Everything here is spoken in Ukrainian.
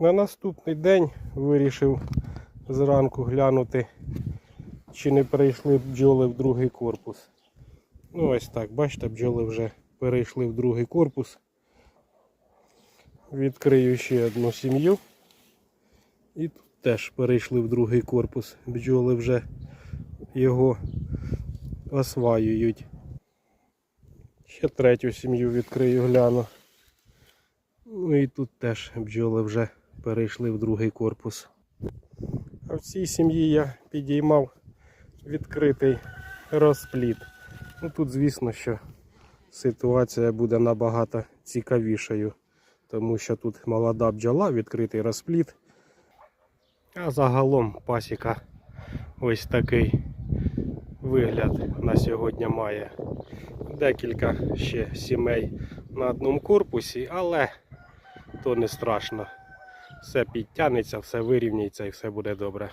На наступний день вирішив зранку глянути, чи не перейшли бджоли в другий корпус. Ну ось так, бачите, бджоли вже перейшли в другий корпус. Відкрию ще одну сім'ю. І тут теж перейшли в другий корпус. Бджоли вже його осваюють. Ще третю сім'ю відкрию, гляну. Ну і тут теж бджоли вже перейшли в другий корпус. А в цій сім'ї я підіймав відкритий розпліт. Ну тут, звісно, що ситуація буде набагато цікавішою, тому що тут молода бджола, відкритий розпліт. А загалом пасіка ось такий вигляд на сьогодні має. Декілька ще сімей на одному корпусі, але то не страшно. Все підтягнеться, все вирівняється і все буде добре.